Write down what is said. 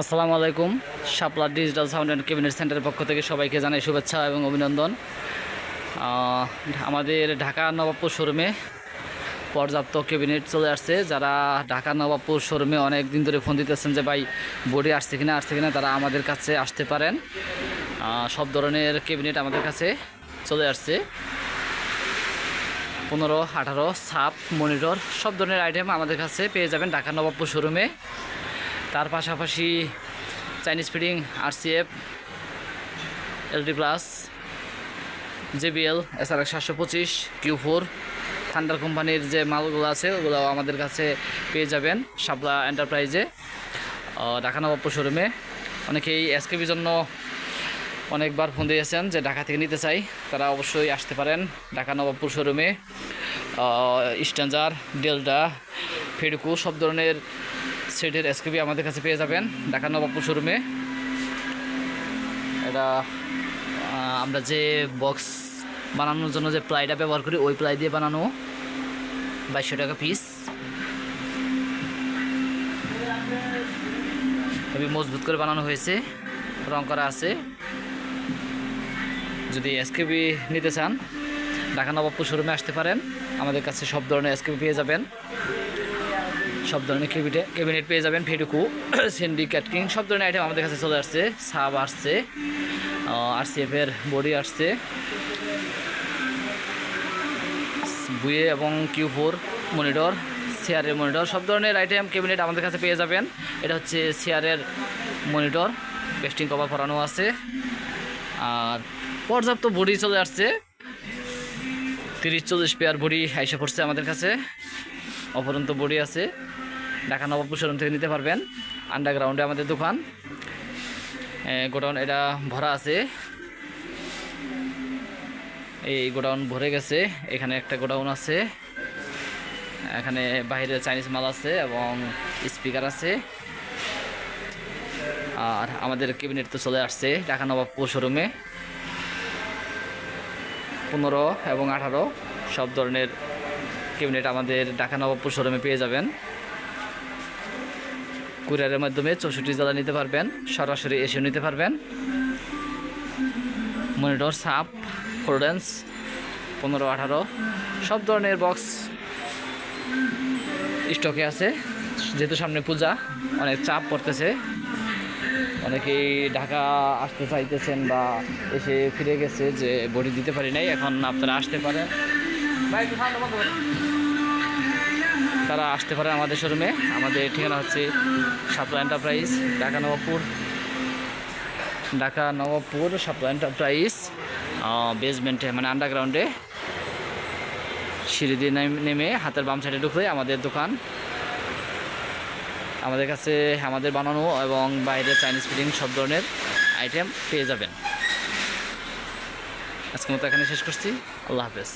আসসালামু আলাইকুম। Shapla digital sound and cabinet সেন্টারের পক্ষ থেকে সবাইকে জানাই শুভেচ্ছা এবং অভিনন্দন। আমাদের ঢাকা নবাবপুর শোরুমে পর্যাপ্ত ক্যাবিনেট চলে আসছে। যারা ঢাকা নবাবপুর শোরুমে অনেক দিন ধরে ফোন দিতেছেন যে, ভাই বডি আসছে কিনা? আসছে কিনা? তারা আমাদের কাছে আসতে পারেন। সব ধরনের ক্যাবিনেট আমাদের কাছে চলে আসছে। পনেরো, আঠারো, সাপ, মনিটর, সব ধরনের আইটেম আমাদের কাছে পেয়ে যাবেন ঢাকা নবাবপুর শোরুমে। তার পাশাপাশি Chinese feeding, RCF, LD plus, JBL SR সাতশো পঁচিশ, কিউ ফোর, থান্ডার কোম্পানির যে মালগুলো আছে ওগুলো আমাদের কাছে পেয়ে যাবেন শাপলা এন্টারপ্রাইজে। ঢাকা নবাবপুর শোরুমে। অনেকেই এসকেবির জন্য অনেকবার ফোন দিয়েছেন যে ঢাকা থেকে নিতে চাই, তারা অবশ্যই আসতে পারেন ঢাকা নবাবপুর শোরুমে। স্ট্যান্ডার ডেল্টা ফেডকু, সব ধরনের সেটের এসকেবি আমাদের কাছে পেয়ে যাবেন, ঢাকা নবাবপুর শোরুমে। এটা আমরা যে বক্স বানানোর জন্য যে প্লাইটা ব্যবহার করি, ওই প্লাই দিয়ে বানানো। বাইশশো টাকা পিস খুবই মজবুত করে বানানো হয়েছে, রং করা আছে। যদি এসকেবি নিতে চান, ঢাকা নবাবপুর শোরুমে আসতে পারেন। আমাদের কাছে সব ধরনের এসকেবি পেয়ে যাবেন। সব ধরনের কেবিনেট ক্যাবিনেট পেয়ে যাবেন ফেডুকু সেন্ডি ক্যাটকিং সব ধরনের আইটেম আমাদের কাছে চলে আসছে। সাব আসছে আরসিএফ এর বডি আসছে। বুয়ে এবং কিউ ফোর মনিটর চেয়ারের মনিটর সব ধরনের আইটেম ক্যাবিনেট আমাদের কাছে পেয়ে যাবেন। এটা হচ্ছে চেয়ারের মনিটর পেস্টিং কভার করানো আছে। আর পর্যাপ্ত বডি চলে আসছে। তিরিশ, চল্লিশ পেয়ার বডি আইসা পড়ছে আমাদের কাছে। অপরন্ত বডি আছে। ঢাকা নবাবপুর শোরুম থেকে নিতে পারবেন। আন্ডারগ্রাউন্ডে আমাদের দোকান। গোডাউন এটা ভরা আছে। এই গোডাউন ভরে গেছে। এখানে একটা গোডাউন আছে। এখানে বাইরে চাইনিজ মাল আছে এবং স্পিকার আছে। আর আমাদের ক্যাবিনেট তো চলে আসছে ঢাকা নবাবপুর শোরুমে। পনেরো এবং আঠারো সব ধরনের ক্যাবিনেট আমাদের ঢাকা নবাবপুর শোরুমে পেয়ে যাবেন। কুরিয়ারের মাধ্যমে চৌষট্টি জেলা নিতে পারবেন, সরাসরি এসে নিতে পারবেন। মনিটর সাপ ফোরডেন্স পনেরো, আঠারো, সব ধরনের বক্স স্টকে আছে। যেহেতু সামনে পূজা, অনেক চাপ পড়তেছে। অনেকেই ঢাকা আসতে চাইতেছেন বা এসে ফিরে গেছে যে বডি দিতে পারি নাই, এখন আপনারা আসতে পারেন। তারা আসতে পারে আমাদের শোরুমে আমাদের ঠিকানা হচ্ছে সাপলা এন্টারপ্রাইজ ঢাকা নবাবপুর। ঢাকা নবাবপুর সাপলা এন্টারপ্রাইজ বেসমেন্টে মানে আন্ডারগ্রাউন্ডে সিঁড়ি দিয়ে নেমে হাতের বাম সাইডে ঢুকলে আমাদের দোকান। আমাদের কাছে আমাদের বানানো এবং বাইরে চাইনিজ ফিডিং সব ধরনের আইটেম পেয়ে যাবেন। আজকের মতো এখানে শেষ করছি। আল্লাহ হাফেজ।